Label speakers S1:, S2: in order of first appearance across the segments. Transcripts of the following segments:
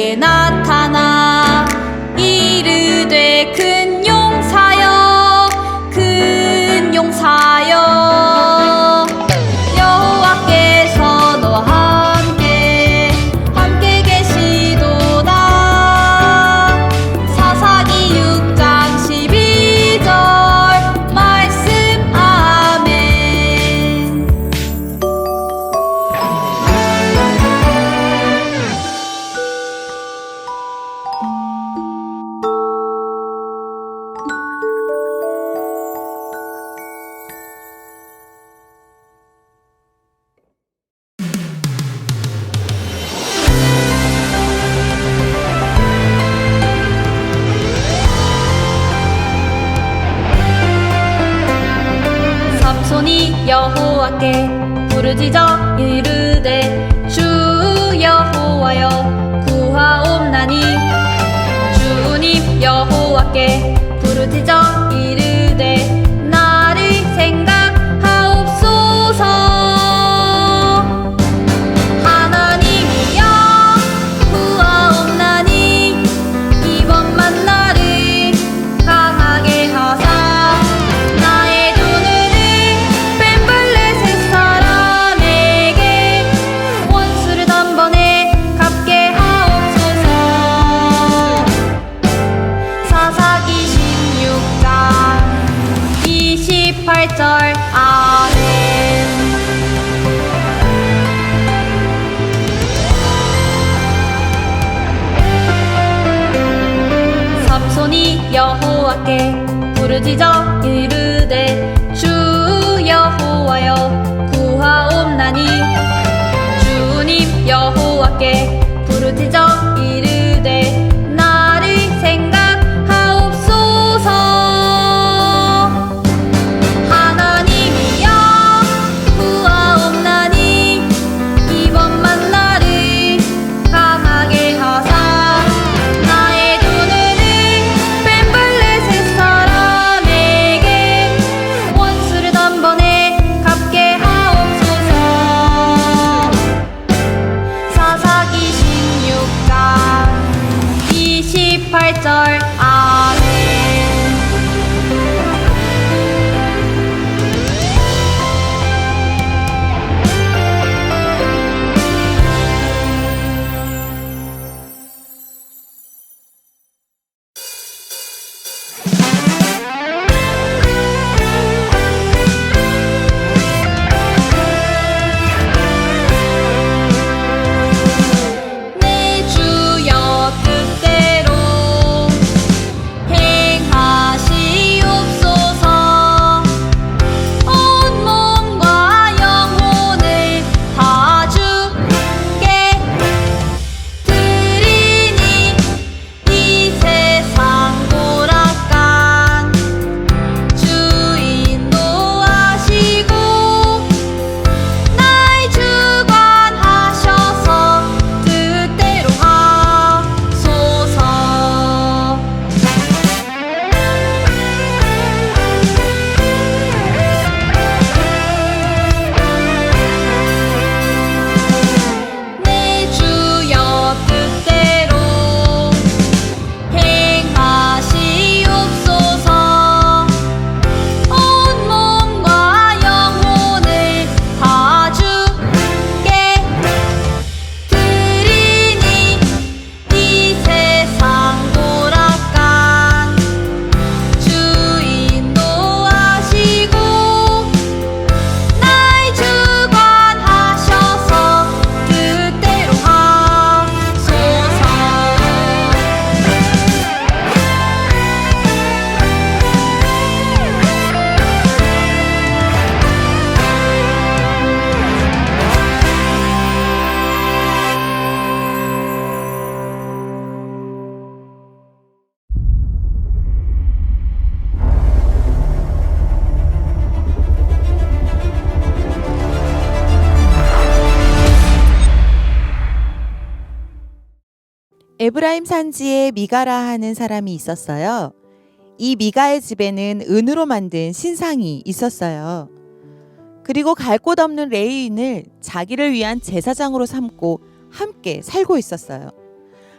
S1: けな 여호와께 부르짖어
S2: 에브라임 산지에 미가라 하는 사람이 있었어요. 이 미가의 집에는 은으로 만든 신상이 있었어요. 그리고 갈 곳 없는 레위인을 자기를 위한 제사장으로 삼고 함께 살고 있었어요.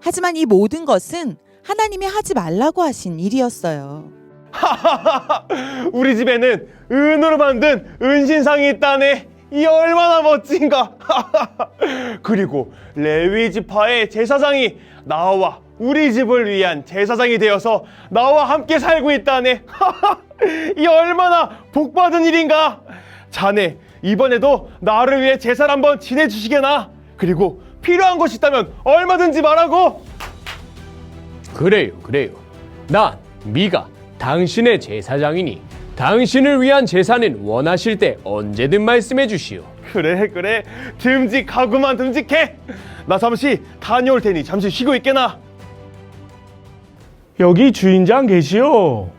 S2: 하지만 이 모든 것은 하나님이 하지 말라고 하신 일이었어요.
S3: 우리 집에는 은으로 만든 은신상이 있다네. 이 얼마나 멋진가. 그리고 레위 지파의 제사장이 나와 우리 집을 위한 제사장이 되어서 나와 함께 살고 있다네. 이 얼마나 복 받은 일인가. 자네 이번에도 나를 위해 제사를 한번 지내주시게나. 그리고 필요한 것이 있다면 얼마든지 말하고.
S4: 그래요, 그래요. 난 미가 당신의 제사장이니 당신을 위한 제사는 원하실 때 언제든 말씀해 주시오.
S3: 그래 그래 듬직하구만 듬직해 나 잠시 다녀올 테니 잠시 쉬고 있게나
S5: 여기 주인장 계시오.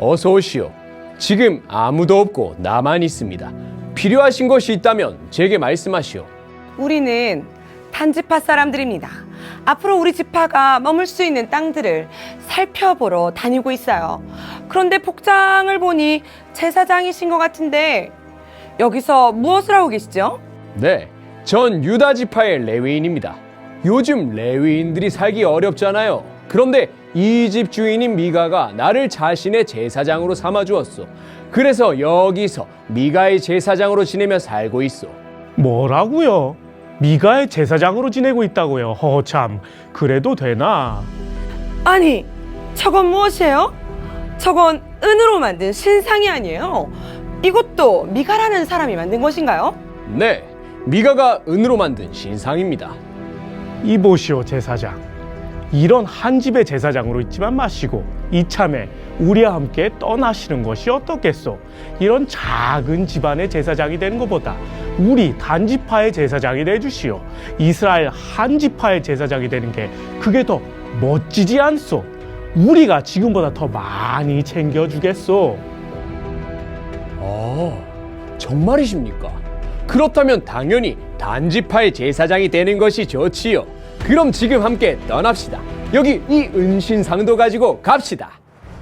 S4: 어서 오시오. 지금 아무도 없고 나만 있습니다. 필요하신 것이 있다면 제게 말씀하시오.
S5: 우리는 단지파 사람들입니다. 앞으로 우리 지파가 머물 수 있는 땅들을 살펴보러 다니고 있어요. 그런데 복장을 보니 제사장이신 것 같은데 여기서 무엇을 하고 계시죠?
S4: 네, 전 유다 지파의 레위인입니다. 요즘 레위인들이 살기 어렵잖아요. 그런데 이 집 주인인 미가가 나를 자신의 제사장으로 삼아 주었소. 그래서 여기서 미가의 제사장으로 지내며 살고 있어.
S3: 뭐라고요? 미가의 제사장으로 지내고 있다고요. 허참, 그래도 되나?
S5: 아니, 저건 무엇이에요? 저건 은으로 만든 신상이 아니에요. 이것도 미가라는 사람이 만든 것인가요?
S4: 네, 미가가 은으로 만든 신상입니다.
S3: 이보시오 제사장 이런 한 집의 제사장으로 있지만 마시고 이참에 우리와 함께 떠나시는 것이 어떻겠소 이런 작은 집안의 제사장이 되는 것보다 우리 단지파의 제사장이 되주시오 이스라엘 한 지파의 제사장이 되는 게 그게 더 멋지지 않소 우리가 지금보다 더 많이 챙겨주겠소
S4: 아, 정말이십니까? 그렇다면 당연히 단지파의 제사장이 되는 것이 좋지요. 그럼 지금 함께 떠납시다. 여기 이 은신상도 가지고 갑시다.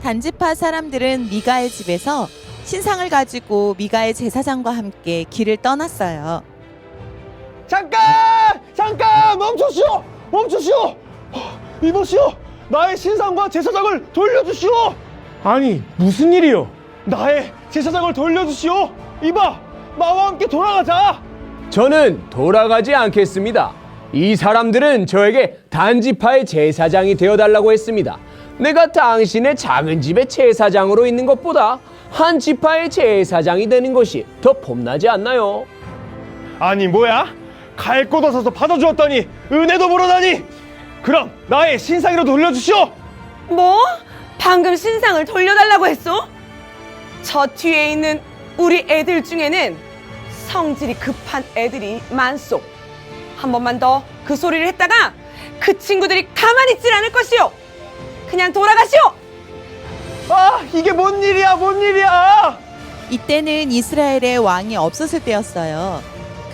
S2: 단지파 사람들은 미가의 집에서 신상을 가지고 미가의 제사장과 함께 길을 떠났어요.
S3: 잠깐! 잠깐! 멈추시오! 멈추시오! 이보시오! 나의 신상과 제사장을 돌려주시오! 아니, 무슨 일이요? 나의 제사장을 돌려주시오! 이봐! 나와 함께 돌아가자!
S4: 저는 돌아가지 않겠습니다. 이 사람들은 저에게 단지파의 제사장이 되어달라고 했습니다. 내가 당신의 작은 집의 제사장으로 있는 것보다 한 지파의 제사장이 되는 것이 더 폼나지 않나요?
S3: 아니, 뭐야? 갈 곳 없어서 받아주었더니 은혜도 모르다니! 그럼 나의 신상으로 돌려주시오!
S5: 뭐? 방금 신상을 돌려달라고 했어? 저 뒤에 있는 우리 애들 중에는 성질이 급한 애들이 많소. 한 번만 더 그 소리를 했다가 그 친구들이 가만히 있질 않을 것이오. 그냥 돌아가시오.
S3: 아, 이게 뭔 일이야, 뭔 일이야!
S2: 이때는 이스라엘의 왕이 없었을 때였어요.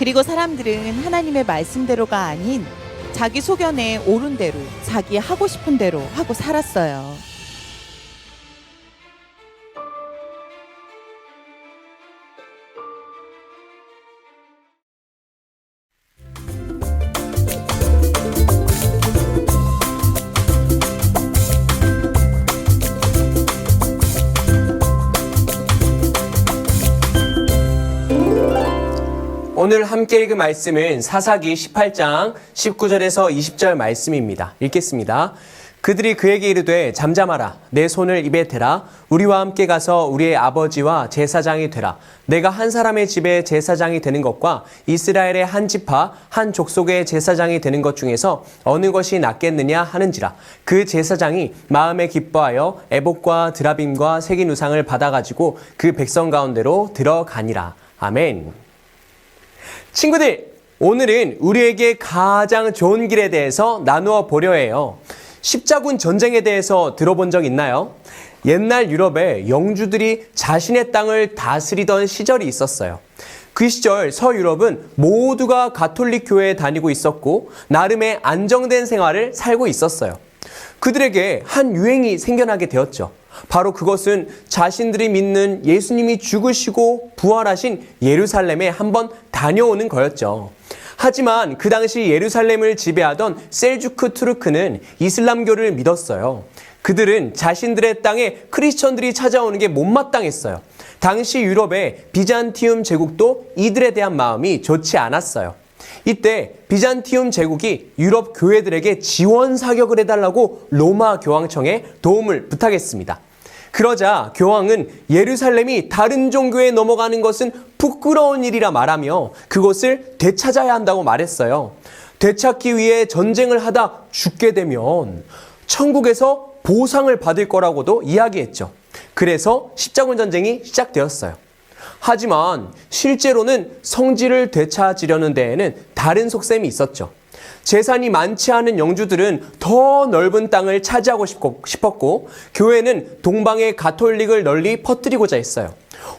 S2: 그리고 사람들은 하나님의 말씀대로가 아닌 자기 소견에 옳은 대로, 자기 하고 싶은 대로 하고 살았어요.
S6: 오늘 함께 읽은 말씀은 사사기 18장 19절에서 20절 말씀입니다. 읽겠습니다. 그들이 그에게 이르되 잠잠하라 내 손을 입에 대라 우리와 함께 가서 우리의 아버지와 제사장이 되라 내가 한 사람의 집에 제사장이 되는 것과 이스라엘의 한 지파 한 족속의 제사장이 되는 것 중에서 어느 것이 낫겠느냐 하는지라 그 제사장이 마음에 기뻐하여 에복과 드라빔과 새긴 우상을 받아 가지고 그 백성 가운데로 들어가니라 아멘. 친구들, 오늘은 우리에게 가장 좋은 길에 대해서 나누어 보려 해요. 십자군 전쟁에 대해서 들어본 적 있나요? 옛날 유럽에 영주들이 자신의 땅을 다스리던 시절이 있었어요. 그 시절 서유럽은 모두가 가톨릭 교회에 다니고 있었고 나름의 안정된 생활을 살고 있었어요. 그들에게 한 유행이 생겨나게 되었죠. 바로 그것은 자신들이 믿는 예수님이 죽으시고 부활하신 예루살렘에 한번 다녀오는 거였죠. 하지만 그 당시 예루살렘을 지배하던 셀주크 투르크는 이슬람교를 믿었어요. 그들은 자신들의 땅에 크리스천들이 찾아오는 게 못마땅했어요. 당시 유럽의 비잔티움 제국도 이들에 대한 마음이 좋지 않았어요. 이때 비잔티움 제국이 유럽 교회들에게 지원 사격을 해달라고 로마 교황청에 도움을 부탁했습니다. 그러자 교황은 예루살렘이 다른 종교에 넘어가는 것은 부끄러운 일이라 말하며 그곳을 되찾아야 한다고 말했어요. 되찾기 위해 전쟁을 하다 죽게 되면 천국에서 보상을 받을 거라고도 이야기했죠. 그래서 십자군 전쟁이 시작되었어요. 하지만 실제로는 성지를 되찾으려는 데에는 다른 속셈이 있었죠. 재산이 많지 않은 영주들은 더 넓은 땅을 차지하고 싶었고 교회는 동방의 가톨릭을 널리 퍼뜨리고자 했어요.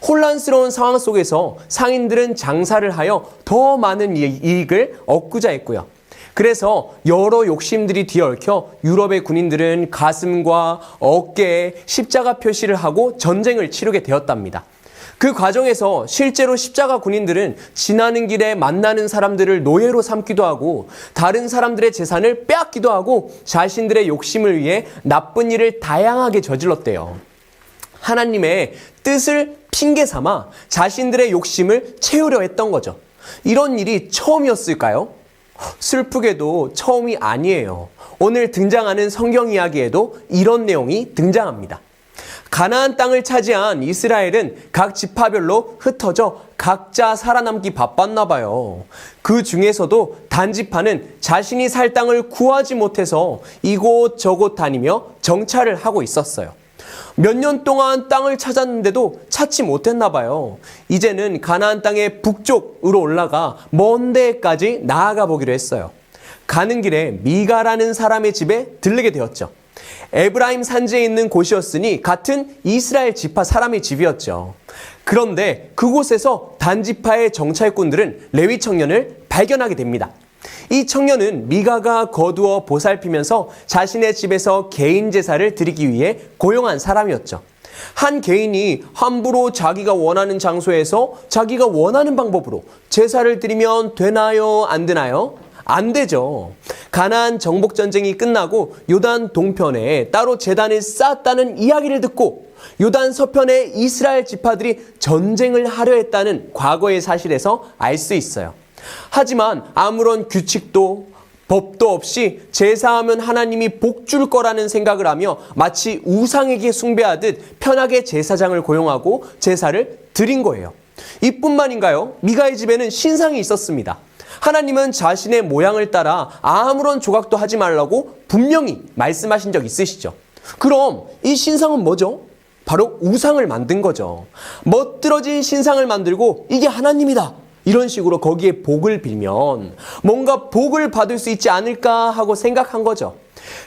S6: 혼란스러운 상황 속에서 상인들은 장사를 하여 더 많은 이- 이익을 얻고자 했고요. 그래서 여러 욕심들이 뒤얽혀 유럽의 군인들은 가슴과 어깨에 십자가 표시를 하고 전쟁을 치르게 되었답니다. 그 과정에서 실제로 십자가 군인들은 지나는 길에 만나는 사람들을 노예로 삼기도 하고 다른 사람들의 재산을 빼앗기도 하고 자신들의 욕심을 위해 나쁜 일을 다양하게 저질렀대요. 하나님의 뜻을 핑계 삼아 자신들의 욕심을 채우려 했던 거죠. 이런 일이 처음이었을까요? 슬프게도 처음이 아니에요. 오늘 등장하는 성경 이야기에도 이런 내용이 등장합니다. 가나안 땅을 차지한 이스라엘은 각 지파별로 흩어져 각자 살아남기 바빴나 봐요. 그 중에서도 단지파는 자신이 살 땅을 구하지 못해서 이곳저곳 다니며 정찰을 하고 있었어요. 몇 년 동안 땅을 찾았는데도 찾지 못했나 봐요. 이제는 가나안 땅의 북쪽으로 올라가 먼 데까지 나아가 보기로 했어요. 가는 길에 미가라는 사람의 집에 들르게 되었죠. 에브라임 산지에 있는 곳이었으니 같은 이스라엘 지파 사람의 집이었죠. 그런데 그곳에서 단지파의 정찰꾼들은 레위 청년을 발견하게 됩니다. 이 청년은 미가가 거두어 보살피면서 자신의 집에서 개인 제사를 드리기 위해 고용한 사람이었죠. 한 개인이 함부로 자기가 원하는 장소에서 자기가 원하는 방법으로 제사를 드리면 되나요? 안 되나요? 안 되죠. 가나안 정복 전쟁이 끝나고 요단 동편에 따로 재단을 쌓았다는 이야기를 듣고 요단 서편에 이스라엘 지파들이 전쟁을 하려 했다는 과거의 사실에서 알 수 있어요. 하지만 아무런 규칙도 법도 없이 제사하면 하나님이 복 줄 거라는 생각을 하며 마치 우상에게 숭배하듯 편하게 제사장을 고용하고 제사를 드린 거예요. 이뿐만인가요? 미가의 집에는 신상이 있었습니다. 하나님은 자신의 모양을 따라 아무런 조각도 하지 말라고 분명히 말씀하신 적 있으시죠? 그럼 이 신상은 뭐죠? 바로 우상을 만든 거죠. 멋들어진 신상을 만들고 이게 하나님이다. 이런 식으로 거기에 복을 빌면 뭔가 복을 받을 수 있지 않을까 하고 생각한 거죠.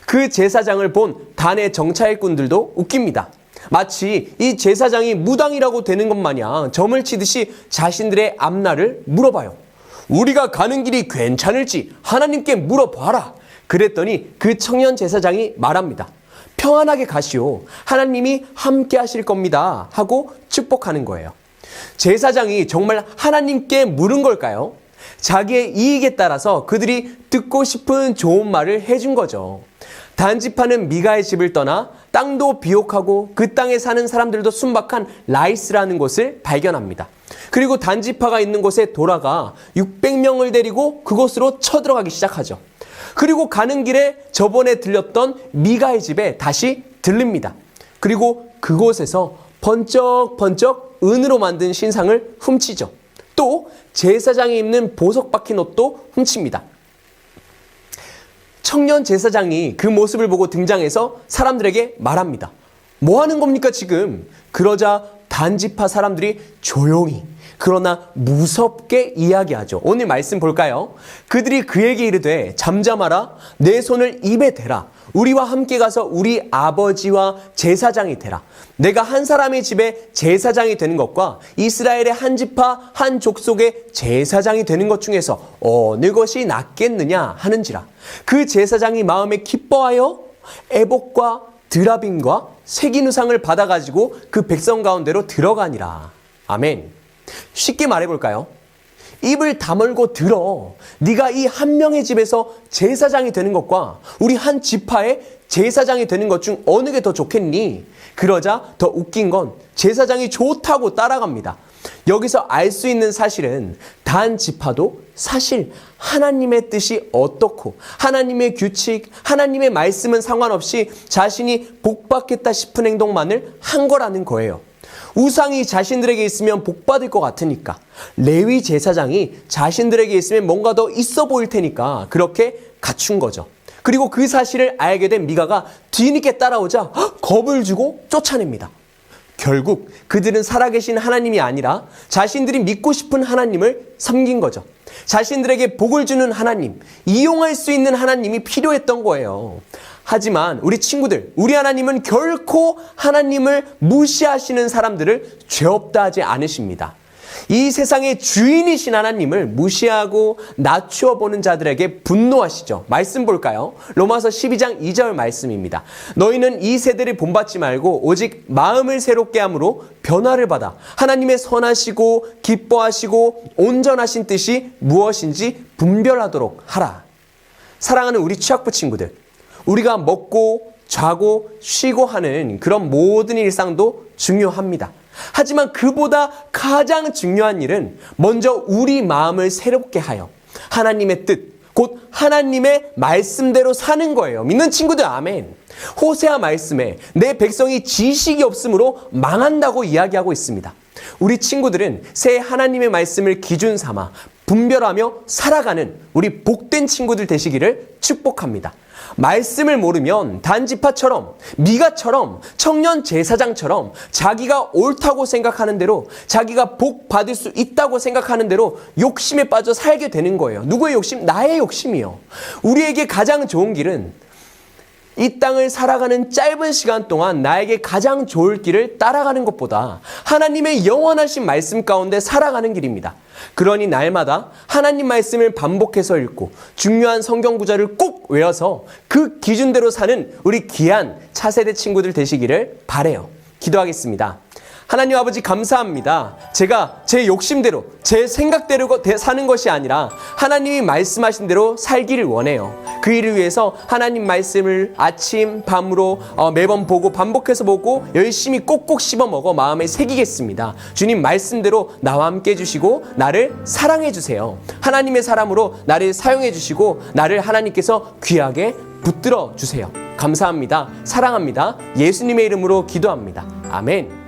S6: 그 제사장을 본 단의 정찰꾼들도 웃깁니다. 마치 이 제사장이 무당이라고 되는 것 마냥 점을 치듯이 자신들의 앞날을 물어봐요. 우리가 가는 길이 괜찮을지 하나님께 물어봐라. 그랬더니 그 청년 제사장이 말합니다. 평안하게 가시오. 하나님이 함께 하실 겁니다. 하고 축복하는 거예요. 제사장이 정말 하나님께 물은 걸까요? 자기의 이익에 따라서 그들이 듣고 싶은 좋은 말을 해준 거죠. 단지파는 미가의 집을 떠나 땅도 비옥하고 그 땅에 사는 사람들도 순박한 라이스라는 곳을 발견합니다. 그리고 단지파가 있는 곳에 돌아가 600명을 데리고 그곳으로 쳐들어가기 시작하죠. 그리고 가는 길에 저번에 들렸던 미가의 집에 다시 들릅니다. 그리고 그곳에서 번쩍번쩍 은으로 만든 신상을 훔치죠. 또 제사장이 입는 보석 박힌 옷도 훔칩니다. 청년 제사장이 그 모습을 보고 등장해서 사람들에게 말합니다. 뭐 하는 겁니까, 지금? 그러자 단지파 사람들이 조용히, 그러나 무섭게 이야기하죠. 오늘 말씀 볼까요? 그들이 그에게 이르되 잠잠하라, 내 손을 입에 대라. 우리와 함께 가서 우리 아버지와 제사장이 되라. 내가 한 사람의 집에 제사장이 되는 것과 이스라엘의 한 지파 한 족속의 제사장이 되는 것 중에서 어느 것이 낫겠느냐 하는지라. 그 제사장이 마음에 기뻐하여 애복과 드라빔과 색인 우상을 받아가지고 그 백성 가운데로 들어가니라. 아멘. 쉽게 말해볼까요? 입을 다물고 들어. 네가 이 한 명의 집에서 제사장이 되는 것과 우리 한 지파의 제사장이 되는 것 중 어느 게 더 좋겠니? 그러자 더 웃긴 건 제사장이 좋다고 따라갑니다. 여기서 알 수 있는 사실은 단 지파도 사실 하나님의 뜻이 어떻고 하나님의 규칙, 하나님의 말씀은 상관없이 자신이 복받겠다 싶은 행동만을 한 거라는 거예요. 우상이 자신들에게 있으면 복 받을 것 같으니까 레위 제사장이 자신들에게 있으면 뭔가 더 있어 보일 테니까 그렇게 갖춘 거죠. 그리고 그 사실을 알게 된 미가가 뒤늦게 따라오자 헉, 겁을 주고 쫓아냅니다. 결국 그들은 살아계신 하나님이 아니라 자신들이 믿고 싶은 하나님을 섬긴 거죠. 자신들에게 복을 주는 하나님, 이용할 수 있는 하나님이 필요했던 거예요. 하지만 우리 친구들, 우리 하나님은 결코 하나님을 무시하시는 사람들을 죄 없다 하지 않으십니다. 이 세상의 주인이신 하나님을 무시하고 낮추어 보는 자들에게 분노하시죠. 말씀 볼까요? 로마서 12장 2절 말씀입니다. 너희는 이 세대를 본받지 말고 오직 마음을 새롭게 함으로 변화를 받아 하나님의 선하시고 기뻐하시고 온전하신 뜻이 무엇인지 분별하도록 하라. 사랑하는 우리 취학부 친구들, 우리가 먹고 자고 쉬고 하는 그런 모든 일상도 중요합니다. 하지만 그보다 가장 중요한 일은 먼저 우리 마음을 새롭게 하여 하나님의 뜻, 곧 하나님의 말씀대로 사는 거예요. 믿는 친구들, 아멘. 호세아 말씀에 내 백성이 지식이 없으므로 망한다고 이야기하고 있습니다. 우리 친구들은 새 하나님의 말씀을 기준 삼아 분별하며 살아가는 우리 복된 친구들 되시기를 축복합니다. 말씀을 모르면 단지파처럼 미가처럼 청년 제사장처럼 자기가 옳다고 생각하는 대로 자기가 복 받을 수 있다고 생각하는 대로 욕심에 빠져 살게 되는 거예요. 누구의 욕심? 나의 욕심이요. 우리에게 가장 좋은 길은 이 땅을 살아가는 짧은 시간 동안 나에게 가장 좋을 길을 따라가는 것보다 하나님의 영원하신 말씀 가운데 살아가는 길입니다. 그러니 날마다 하나님 말씀을 반복해서 읽고 중요한 성경 구절을 꼭 외워서 그 기준대로 사는 우리 귀한 차세대 친구들 되시기를 바래요. 기도하겠습니다. 하나님 아버지 감사합니다. 제가 제 욕심대로 제 생각대로 사는 것이 아니라 하나님이 말씀하신 대로 살기를 원해요. 그 일을 위해서 하나님 말씀을 아침 밤으로 어, 매번 보고 반복해서 보고 열심히 꼭꼭 씹어 먹어 마음에 새기겠습니다. 주님 말씀대로 나와 함께 해주시고 나를 사랑해 주세요. 하나님의 사람으로 나를 사용해 주시고 나를 하나님께서 귀하게 붙들어 주세요. 감사합니다. 사랑합니다. 예수님의 이름으로 기도합니다. 아멘.